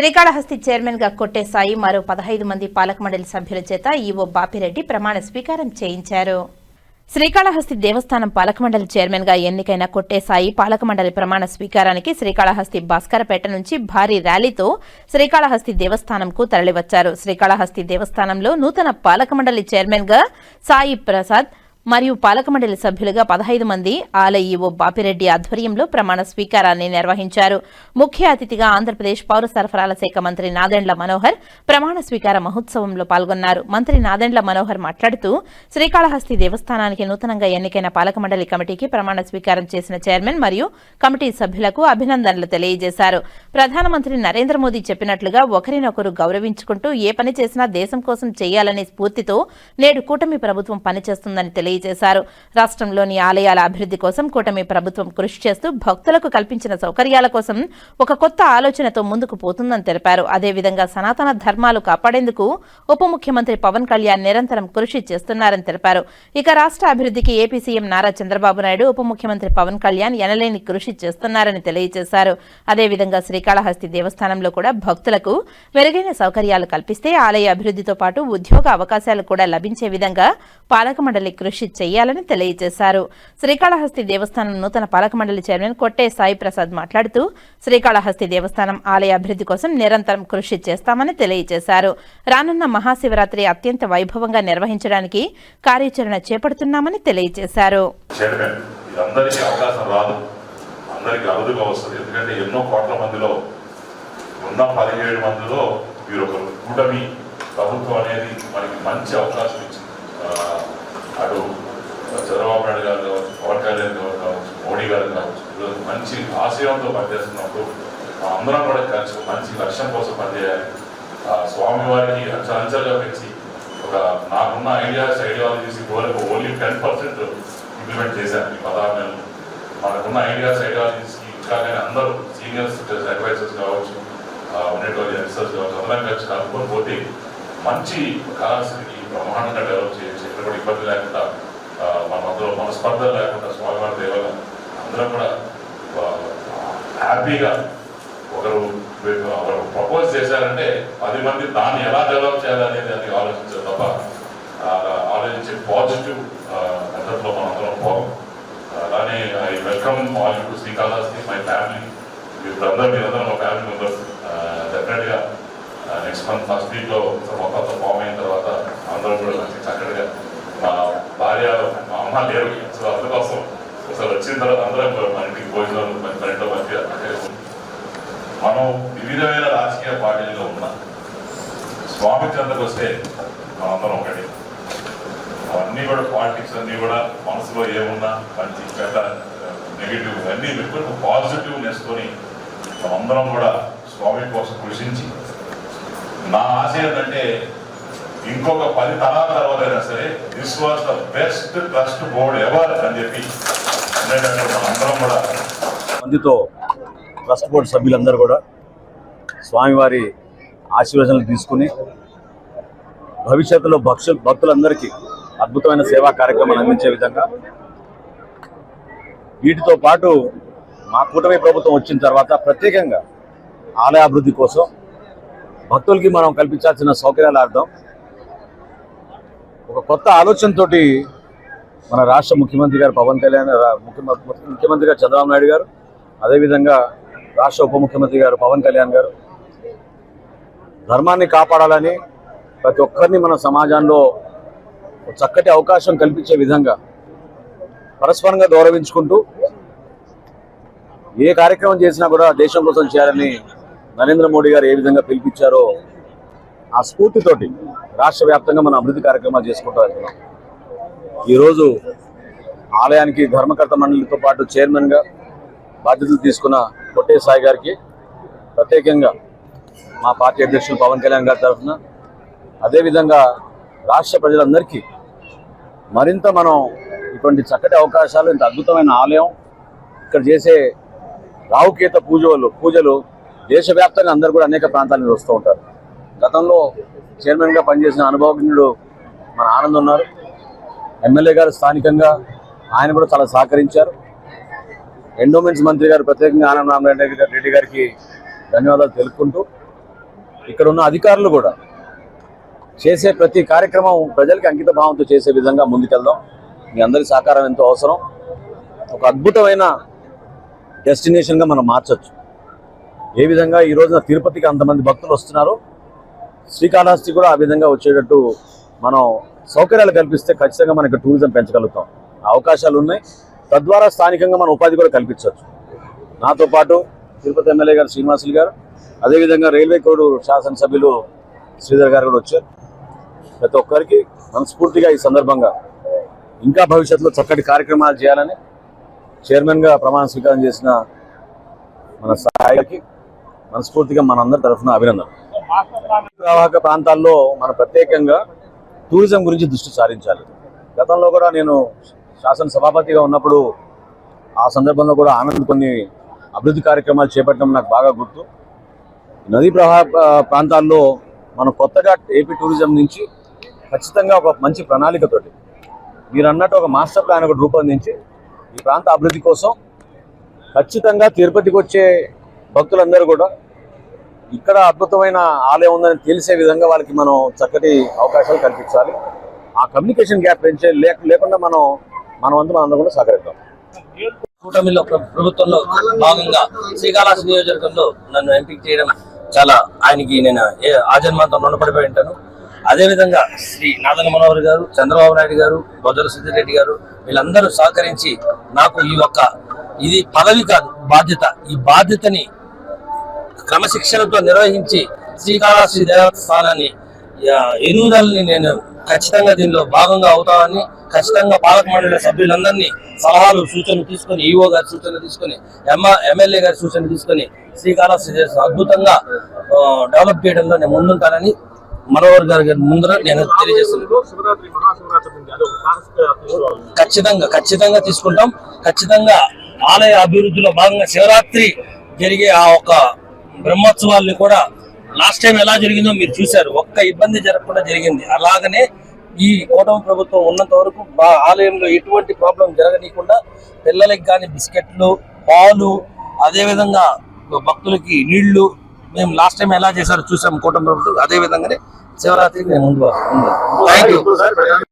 శ్రీకాళహస్తి చైర్మన్గా కొట్టేసాయి మరో పదహైదు మంది పాలక మండలి సభ్యుల చేత ఈవో బాపిరెడ్డి ప్రమాణ స్వీకారం చేయించారు. శ్రీకాళహస్తి దేవస్థానం పాలక మండలి చైర్మన్గా ఎన్నికైన కొట్టేసాయి పాలకమండలి పాలక మండలి ప్రమాణ స్వీకారానికి శ్రీకాళహస్తి భాస్కరపేట నుంచి భారీ ర్యాలీతో శ్రీకాళహస్తి దేవస్థానంకు తరలివచ్చారు. శ్రీకాళహస్తి దేవస్థానంలో నూతన పాలక మండలి చైర్మన్గా సాయి ప్రసాద్ మరియు పాలకమండలి సభ్యులుగా పదహైదు మంది ఆలయ బాపిరెడ్డి ఆధ్వర్యంలో ప్రమాణ స్వీకారాన్ని నిర్వహించారు. ముఖ్య అతిథిగా ఆంధ్రప్రదేశ్ పౌర సరఫరాల శాఖ మంత్రి నాదెండ్ల మనోహర్ ప్రమాణ స్వీకార మహోత్సవంలో పాల్గొన్నారు. మంత్రి నాదెండ్ల మనోహర్ మాట్లాడుతూ శ్రీకాళహస్తి దేవస్థానానికి నూతనంగా ఎన్నికైన పాలకమండలి కమిటీకి ప్రమాణ స్వీకారం చేసిన చైర్మన్ మరియు కమిటీ సభ్యులకు అభినందనలు తెలియజేశారు. ప్రధానమంత్రి నరేంద్ర మోదీ చెప్పినట్లుగా ఒకరినొకరు గౌరవించుకుంటూ ఏ పని చేసినా దేశం కోసం చేయాలనే స్ఫూర్తితో నేడు కూటమి ప్రభుత్వం పనిచేస్తుందని తెలియజేశారు. రాష్ట్రంలోని ఆలయాల అభివృద్ధి కోసం కూటమి ప్రభుత్వం కృషి చేస్తూ భక్తులకు కల్పించిన సౌకర్యాల కోసం ఒక కొత్త ఆలోచనతో ముందుకు పోతుందని తెలిపారు. అదేవిధంగా సనాతన ధర్మాలు కాపాడేందుకు ఉప ముఖ్యమంత్రి పవన్ కళ్యాణ్ నిరంతరం కృషి చేస్తున్నారని తెలిపారు. ఇక రాష్ట్ర అభివృద్ధికి ఏపీ సీఎం నారా చంద్రబాబు నాయుడు ఉప ముఖ్యమంత్రి పవన్ కళ్యాణ్ ఎనలేని కృషి చేస్తున్నారని తెలియజేశారు. అదేవిధంగా శ్రీకాళహస్తి దేవస్థానంలో కూడా భక్తులకు మెరుగైన సౌకర్యాలు కల్పిస్తే ఆలయ అభివృద్ధితో పాటు ఉద్యోగ అవకాశాలు కూడా లభించే విధంగా పాలక మండలి కృషి చేయాలని తెలియజేశారు. శ్రీకాళహస్తి దేవస్థానం నూతన పాలక మండలి చైర్మన్ కొట్టే సాయి ప్రసాద్ మాట్లాడుతూ శ్రీకాళహస్తి దేవస్థానం ఆలయ అభివృద్ధి కోసం నిరంతరం కృషి చేస్తామని తెలియజేశారు. రానున్న మహాశివరాత్రి అత్యంత వైభవంగా నిర్వహించడానికి కార్యాచరణ చేపడుతున్నామని తెలియజేశారు. అందరికీ అవకాశం రాదు. అందరికీ అరుదుగా వస్తుంది. ఎందుకంటే ఎన్నో కోట్ల మందిలో ఉన్న పదిహేడు మందిలో మీరు కూటమి ప్రభుత్వం అనేది మనకి మంచి అవకాశం ఇచ్చింది. అటు చంద్రబాబు నాయుడు గారు కావచ్చు పవన్ కళ్యాణ్ గారు కావచ్చు మోడీ గారు కావచ్చు ఈరోజు మంచి ఆశయంతో పనిచేస్తున్నప్పుడు అందరం కూడా కలిసి మంచి లక్ష్యం కోసం పనిచేయాలి. స్వామివారిని స్వామివారికి అంచెలంచెలుగా పెంచి ఒక నాకున్న ఐడియాస్ ఐడియాలజీస్ ఇప్పటివరకు ఓన్లీ టెన్ పర్సెంట్ ఇంప్లిమెంట్ చేశాను ఈ పదహారు నెలలు. మనకున్న ఐడియాస్ ఐడియాలజీస్కి ఇంకా కానీ అందరూ సీనియర్స్ అడ్వైజర్స్ కావచ్చు ఉండేటువంటి యంగ్స్టర్స్ కావచ్చు అందరం కలిసి కలుపుకొని పోతే మంచి కళాశాలకి బ్రహ్మాండంగా డెవలప్ చేయొచ్చు. ఎక్కడ కూడా ఇబ్బంది లేకుండా మనస్పర్ధలు లేకుండా స్వామివారి దేవాల అందరం కూడా హ్యాపీగా ఒకరు ఒకరు ప్రపోజ్ చేశారంటే పది మంది దాన్ని ఎలా డెవలప్ చేయాలనేది అది ఆలోచించారు తప్ప ఆలోచించే పాజిటివ్ మెథడ్లో మనం అందరం పోగం అలానే I welcome all to Srikalahasti my family ఇప్పుడు మీరందరూ మా ఫ్యామిలీ మెంబర్స్. డెఫినెట్గా నెక్స్ట్ మంత్ ఫస్ట్ వీక్లో మొత్తం ఫామ్ అయిన తర్వాత అందరం కూడా చక్కగా మా భార్య అమ్మ లేరు సో అందుకోసం అసలు వచ్చిన తర్వాత అందరం మన ఇంటికి భోజనాలు మన ఫ్రెండ్ మధ్య మనం వివిధమైన రాజకీయ పార్టీల్లో ఉన్నాం. స్వామి చెంతకు వస్తే మనందరం ఒకటి. అవన్నీ కూడా పాలిటిక్స్ అన్నీ కూడా మనసులో ఏమున్నా మంచి చెడ్డ నెగిటివ్ అన్నీ పెట్టుకుని పాజిటివ్ తోని మనందరం కూడా స్వామి కోసం కృషించి నా ఆశ ఏంటంటే ఇంకొక పది తరాల తర్వాత అయినా సరే this was the best trust board ever అని చెప్పి అందరం కూడా మందితో ట్రస్ట్ బోర్డు సభ్యులందరూ కూడా స్వామివారి ఆశీర్వచనలు తీసుకుని భవిష్యత్తులో భక్ష భక్తులందరికీ అద్భుతమైన సేవా కార్యక్రమాలు అందించే విధంగా వీటితో పాటు మా కూటమి ప్రభుత్వం వచ్చిన తర్వాత ప్రత్యేకంగా ఆలయాభివృద్ధి కోసం భక్తులకి మనం కల్పించాల్సిన సౌకర్యాల అర్థం ఒక కొత్త ఆలోచనతోటి మన రాష్ట్ర ముఖ్యమంత్రి గారు పవన్ కళ్యాణ్ రా- ముఖ్యమంత్రి గారు చంద్రబాబు నాయుడు గారు అదేవిధంగా రాష్ట్ర ఉప ముఖ్యమంత్రి గారు పవన్ కళ్యాణ్ గారు. ధర్మాన్ని కాపాడాలని ప్రతి ఒక్కరిని మన సమాజంలో చక్కటి అవకాశం కల్పించే విధంగా పరస్పరంగా గౌరవించుకుంటూ ఏ కార్యక్రమం చేసినా కూడా దేశం కోసం చేయాలని నరేంద్ర మోడీ గారు ఏ విధంగా పిలిపించారో ఆ స్ఫూర్తితోటి రాష్ట్ర వ్యాప్తంగా మనం అభివృద్ధి కార్యక్రమాలు చేసుకుంటూ వెళ్తున్నాం. ఈరోజు ఆలయానికి ధర్మకర్త మండలితో పాటు చైర్మన్గా బాధ్యతలు తీసుకున్న కొట్టే సాయి గారికి ప్రత్యేకంగా మా పార్టీ అధ్యక్షులు పవన్ కళ్యాణ్ గారి తరఫున అదేవిధంగా రాష్ట్ర ప్రజలందరికీ మరింత మనం ఇటువంటి చక్కటి అవకాశాలు ఇంత అద్భుతమైన ఆలయం ఇక్కడ చేసే రావుకేత పూజలు పూజలు దేశవ్యాప్తంగా అందరూ కూడా అనేక ప్రాంతాల నుంచి వస్తూ ఉంటారు. గతంలో చైర్మన్గా పనిచేసిన అనుభవజ్ఞుడు మన ఆనంద్ ఉన్నారు. ఎమ్మెల్యే గారు స్థానికంగా ఆయన కూడా చాలా సహకరించారు. ఎండోమెంట్స్ మంత్రి గారు ప్రత్యేకంగా ఆనంద రామరెడ్డి గారి- రెడ్డి గారికి ధన్యవాదాలు తెలుపుకుంటూ ఇక్కడ ఉన్న అధికారులు కూడా చేసే ప్రతి కార్యక్రమం ప్రజలకి అంకిత భావంతో చేసే విధంగా ముందుకెళ్దాం. మీ అందరి సహకారం ఎంతో అవసరం. ఒక అద్భుతమైన డెస్టినేషన్గా మనం మార్చచ్చు. ఏ విధంగా ఈ రోజున తిరుపతికి అంతమంది భక్తులు వస్తున్నారో శ్రీకాళహస్తి కూడా ఆ విధంగా వచ్చేటట్టు మనం సౌకర్యాలు కల్పిస్తే ఖచ్చితంగా మనకి టూరిజం పెంచగలుగుతాం. ఆ అవకాశాలు ఉన్నాయి. తద్వారా స్థానికంగా మనం ఉపాధి కూడా కల్పించవచ్చు. నాతో పాటు తిరుపతి ఎమ్మెల్యే గారు శ్రీనివాసులు గారు అదేవిధంగా రైల్వే కోడు శాసనసభ్యులు శ్రీధర్ గారు కూడా వచ్చారు. ప్రతి ఒక్కరికి మనస్ఫూర్తిగా ఈ సందర్భంగా ఇంకా భవిష్యత్తులో చక్కటి కార్యక్రమాలు చేయాలని చైర్మన్గా ప్రమాణ స్వీకారం చేసిన మన సహాయకి మనస్ఫూర్తిగా మనందరి తరఫున అభినందన ప్రవాహక ప్రాంతాల్లో మనం ప్రత్యేకంగా టూరిజం గురించి దృష్టి సారించాలి. గతంలో కూడా నేను శాసన సభాపతిగా ఉన్నప్పుడు ఆ సందర్భంలో కూడా ఆనంద్ కొన్ని అభివృద్ధి కార్యక్రమాలు చేపట్టడం నాకు బాగా గుర్తు. నదీ ప్రవాహ ప్రాంతాల్లో మనం కొత్తగా ఏపీ టూరిజం నుంచి ఖచ్చితంగా ఒక మంచి ప్రణాళికతోటి మీరు అన్నట్టు ఒక మాస్టర్ ప్లాన్ ఒకటి రూపొందించి ఈ ప్రాంత అభివృద్ధి కోసం ఖచ్చితంగా తిరుపతికి వచ్చే భక్తులందరూ కూడా ఇక్కడ అద్భుతమైన ఆలయం ఉందని తెలిసే విధంగా వాళ్ళకి మనం చక్కటి అవకాశాలు కల్పించాలి. ఆ కమ్యూనికేషన్ గ్యాప్ పెంచే లేక లేకుండా మనం మన వంతు మనందరం కూడా సహకరిద్దాం. కూటమిలో ప్రభుత్వంలో భాగంగా శ్రీకాళహస్తి నియోజకవర్గంలో నన్ను ఎంపిక చేయడం చాలా ఆయనకి నేను ఏ- ఆజన్మాంతం రుణపడిపోయి ఉంటాను. అదేవిధంగా శ్రీ నాదన మనోహర్ గారు చంద్రబాబు నాయుడు గారు బొజ్జల సిద్ధిరెడ్డి గారు వీళ్ళందరూ సహకరించి నాకు ఈ యొక్క ఇది పదవి కాదు బాధ్యత. ఈ బాధ్యతని క్రమశిక్షణతో నిర్వహించి శ్రీకాళహస్తి దేవస్థానాన్ని ఆ, ఎన్నుదలని నేను ఖచ్చితంగా దీనిలో భాగంగా అవుతామని ఖచ్చితంగా పాలక మండలి సభ్యులందరినీ సలహాలు సూచనలు తీసుకొని ఈఓ గారి సూచనలు తీసుకొని ఎమ్మ ఎమ్మెల్యే గారి సూచనలు తీసుకొని శ్రీకాళహస్తి అద్భుతంగా డెవలప్ చేయడంలో నేను ముందుంటానని మనోహర్ గారి గారి ముందర నేను తెలియజేస్తున్నాను. ఖచ్చితంగా ఖచ్చితంగా తీసుకుంటాం. ఖచ్చితంగా ఆలయ అభివృద్ధిలో భాగంగా శివరాత్రి జరిగే ఆ ఒక బ్రహ్మోత్సవాల్ని కూడా లాస్ట్ టైం ఎలా జరిగిందో మీరు చూశారు. ఒక్క ఇబ్బంది జరగకుండా జరిగింది. అలాగనే ఈ కూటమి ప్రభుత్వం ఉన్నంత వరకు మా ఆలయంలో ఎటువంటి ప్రాబ్లం జరగనీయకుండా పిల్లలకి కానీ బిస్కెట్లు పాలు అదేవిధంగా భక్తులకి నీళ్ళు మేము లాస్ట్ టైం ఎలా చేశారో చూసాం కూటమి ప్రభుత్వం. అదే విధంగానే శివరాత్రికి నేను ముందు థ్యాంక్ యూ